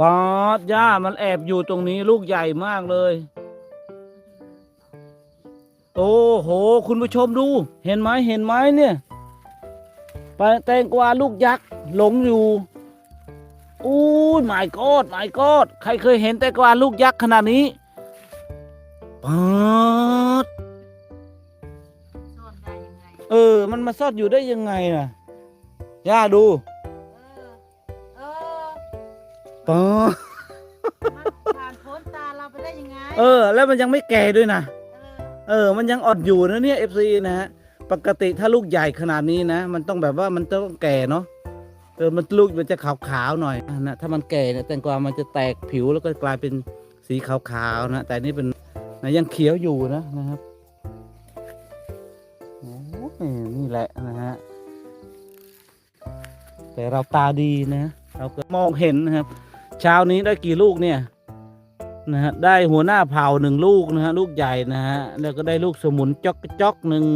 ปอดย่ามันแอบอยู่ตรงนี้ลูกใหญ่มากเลย โอ้โห คุณผู้ชมดู เห็นไหมเห็นไหมเนี่ยปลาแตงกวาลูกยักษ์หลงอยู่อู้ยหมายกอดหมายกอดใครเคยเห็นแตงกวาลูกยักษ์ขนาดนี้ปอดซ่อนได้ยังไงเออ มันมาซ่อนอยู่ได้ยังไงน่ะย่าดูเออเออปอดมันผ่านพ้นตาเราไปได้ยังไงเออ แล้วมันยังไม่แก่ด้วยนะ เออเออมันยังอ่อนอยู่นะเนี่ย FC นะฮะ ปกติถ้าลูกใหญ่ขนาดนี้นะ มันต้องแบบว่ามันต้องแก่เนาะ เออ มันลูกมันจะขาวๆหน่อยนะ ถ้ามันแก่เนี่ยแตงกวา มันจะแตกผิวแล้วก็กลายเป็นสีขาวๆนะ แต่นี่เป็นนะยังเขียวอยู่นะนะครับโอ้ยนี่แหละนะฮะ แต่เราตาดีนะ เราก็มองเห็นนะครับ เช้านี้ได้กี่ลูกเนี่ยนะฮะได้หัวหน้าเผ่าหนึ่งลูกนะฮะลูกใหญ่นะฮะแล้วก็ได้ลูกสมุนจอกจอกหนึ่ง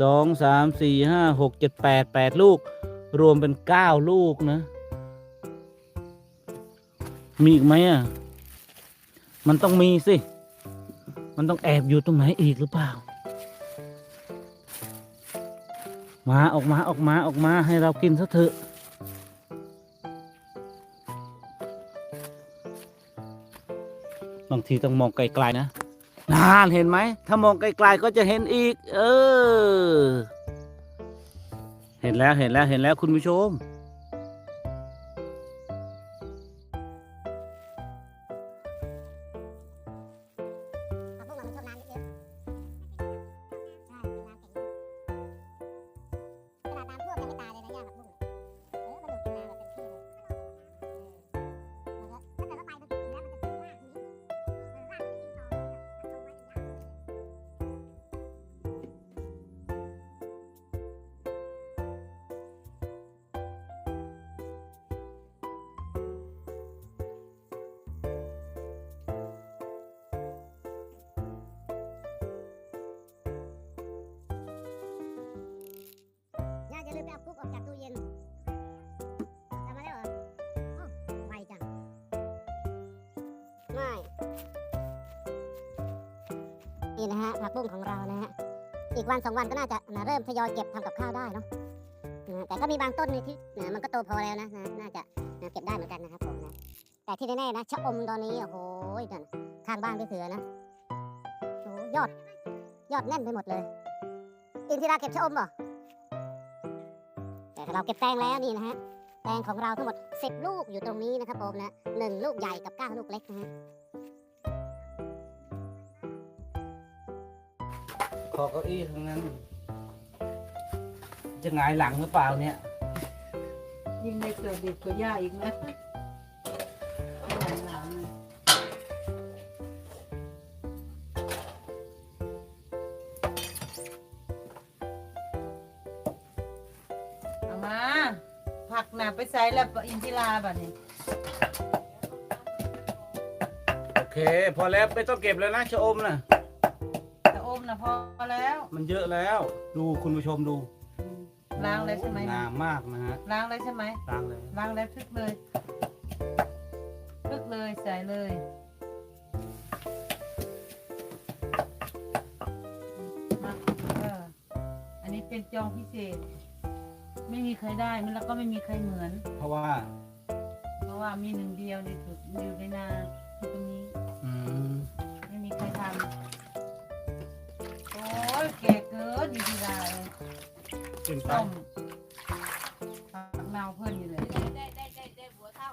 สองสามสี่ห้าหกเจ็ดแปดแปดลูก รวมเป็นเก้าลูกนะ มีอีกไหมอะ มันต้องมีสิ มันต้องแอบอยู่ตรงไหนอีกหรือเปล่า มาออกมาออกมาออกมาให้เรากินซะเถอะางทีต้องมองไกลๆนะนานเห็นไหม ถ้ามองไกลๆก็จะเห็นอีก เออ เห็นแล้วเห็นแล้วเห็นแล้วคุณผู้ชม นี่นะฮะผักบุ้งของเรานะฮะอีกวันสองวันก็น่าจะนะเริ่มทยอยเก็บทำกับข้าวได้เนาะนะแต่ก็มีบางต้นนี่ที่นะมันก็โตพอแล้วนะนะน่าจะนะเก็บได้เหมือนกันนะครับผมนะแต่ที่แน่ๆนะชะอมตอนนี้โอ้โหนั่นข้างบ้านพี่เสือนะโอ้ยอด ยอดแน่นไปหมดเลยอินทิราเก็บชะอมบ่แต่เราเก็บแตงแล้วนี่นะฮะแตงของเราทั้งหมด 10 ลูกอยู่ตรงนี้นะครับผมนะหนึ่งลูกใหญ่กับ9ลูกเล็กนะฮะ อเก้าอี้ทั้งนั้น จะหงายหลังหรือเปล่าเนี่ย ยิ่งในเกิดเด็กกว่าย่าอีกนะหลังๆเอามา ผักหนาไปใส่แล้วอินทิราบัดนี้โอเค พอแล้วไม่ต้องเก็บแล้วนะชะอมนะจะอม นะพอแล้วมันเยอะแล้ว ดูคุณผู้ชมดูล้างเลยใช่ไหมงามมากนะฮะล้างเลยใช่ไหมล้างเลยล้างแล้วทึกเลยทึกเลยใส่เลยมาเอออันนี้เป็นจองพิเศษ ไม่มีใครได้มันแล้วก็ไม่มีใครเหมือน เพราะว่า เพราะว่ามีหนึ่งเดียวในสุดอยู่ในนาที่ตรงนี้ อืม กินไปต้มผักเนาเพื่อนอยู่เลยได้ได้ได้ได้หัวเท่า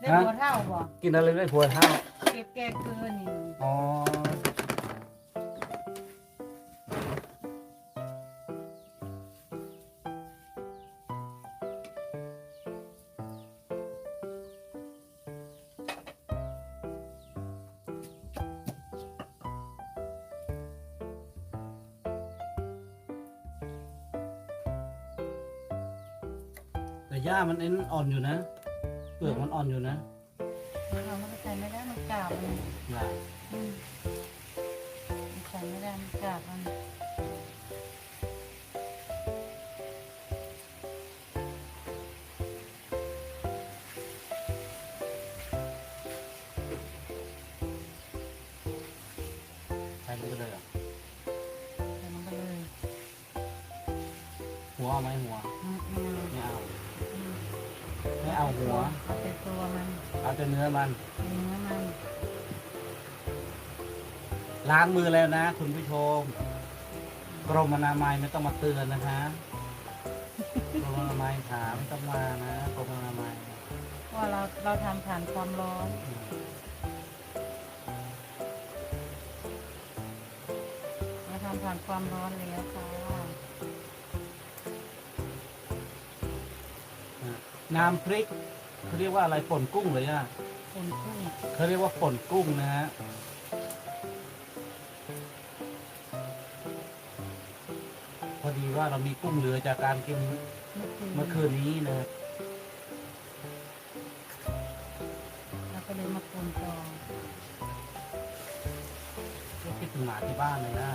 ได้หัวเท่าบ่กินอะไรได้ผัวเท่าเก็บแก่เกินนี่อ๋อ แต่หญ้ามันเอ็นอ่อนอยู่นะ เปลือกมันอ่อนอยู่นะเราก็ใส่ไม่ได้มันกราบมันใส่ไม่ได้มันกราบมันใส่ไปเลยหรอะแต่มัเลยหัวอาไหมหัว อืมอืม ไม่เอา เอาหัว เอาแต่ตัวมันเอาแต่เนื้อมัน เนื้อมันล้างมือแล้วนะ คุณผู้ชม กรมอนามัยไม่ต้องมาเตือนนะฮะกรมอนามัยถามไม่ต้องมานะกรมอนามัยเพราะว่าเราเราทำผ่านความร้อนอืมเราทำผ่านความร้อนแล้วค่ะ น้ำพริกเขาเรียกว่าอะไรป่นกุ้งเลยอะคนกุ้งเขาเรียกว่าป่นกุ้งนะฮะพอดีว่าเรามีกุ้งเหลือจากการกินเมื่อคืนเมื่อคืนนี้นะ เราก็เลยมาปรุงต่อก็คิดถึงหมาที่บ้านเลยนะ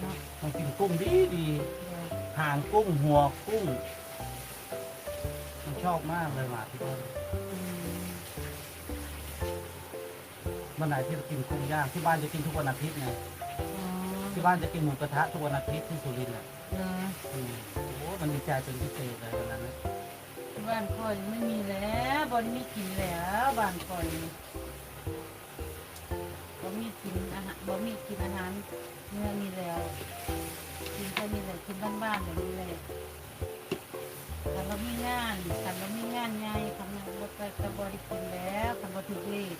เนาะมันกินกุ้งดีดีเดี๋ยวหางกุ้งหัวกุ้งมัน ชอบมากเลยหมาที่บ้านอืมเมื่อไหร่ที่เรากินกุ้งย่างที่บ้านจะกินทุกวันอาทิตย์ไงอ๋อที่บ้านจะกินหมูกระทะทุกวันอาทิตย์ที่สุรินทร์อะเหรออืมโอ้มันดีใจเป็นพิเศษเลยวันนั้นนะที่บ้านคอยไม่มีแล้วบนมีกินแล้วบ้านคอยบ่มีกินอาหารบ่มีกินอาหารเนื้อมีแล้ว กินแค่นี้แหละกินบ้านๆแบบนี้แหละ คันเรามีงานคันเรามีงานใหญ่คันเราบ่ไปก็บ่ได้กินแล้วคันบ่ถูกเลข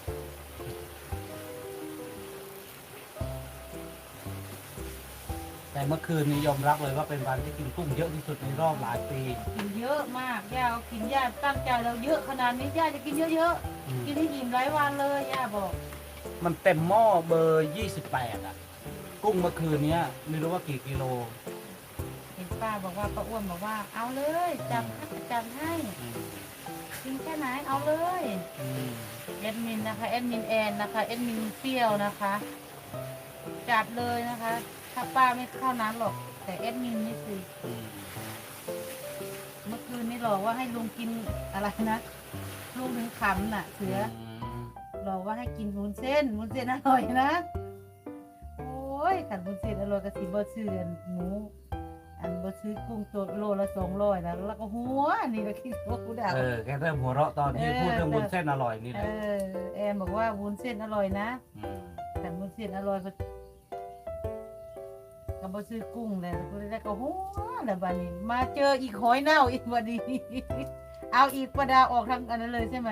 แต่เมื่อคืนนี้ยอมรับเลยว่าเป็นวันที่กินกุ้งเยอะที่สุดในรอบหลายปีกินเยอะมากย่าเอากินย่าตั้งใจเราเยอะขนาดนี้ย่าจะกินเยอะอืมๆกินให้อิ่มหลายวันเลยย่าบอกมันเต็มหม้อเบอร์ 28 อะ กุ้งเมื่อคืนเนี้ยไม่รู้ว่ากี่กิโลเห็น ป้าบอกว่าป้าอ้วนบอกว่า เอาเลยจับให้จับให้อืมกินแค่ไหนเอาเลยอืมแอดมินนะคะแอดมินแอนนะคะแอดมินเปรี้ยวนะคะ จัดเลยนะคะ ถ้าป้าไม่เข้านั้นหรอก แต่แอดมินนี่สิอืมเมื่อคืนนี่หลอกว่าให้ลุงกินอะไรนะลุงถึงขำน่ะ เสือมหลอกว่าให้กินวุ้นเส้นวุ้นเส้นอร่อยนะ โอ้ยขันวุ้นเส้นอร่อยกะสิบ่ซื้ออันหมู อันบ่ซื้อกุ้งตัวโลละสองร้อยนะแล้วก็หัวนี่ก็คิดว่ากูด่า เออแกเริ่มหัวเราะตอนที่เออ พูดเรื่องวุ้นเส้นอร่อยนี่แหเอละอแอนบอกว่าวุ้นเส้นอร่อยนะมขันวุ้นเส้นอร่อยก็ก็บ่ซื้อกุ้งเลยกูได้ก็หัวแล้วบัดนี้ มาเจออีกหอยเน่าอีกบัดนี้ เอาอีกประดาออกทางอันนั้นเลยใช่ไหม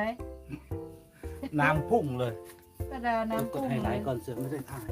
น้ำพุ่งเลยประดาน้ำกดกุ้งไฮไลเลยท์ก่อนเสือไม่ได้ถ่าย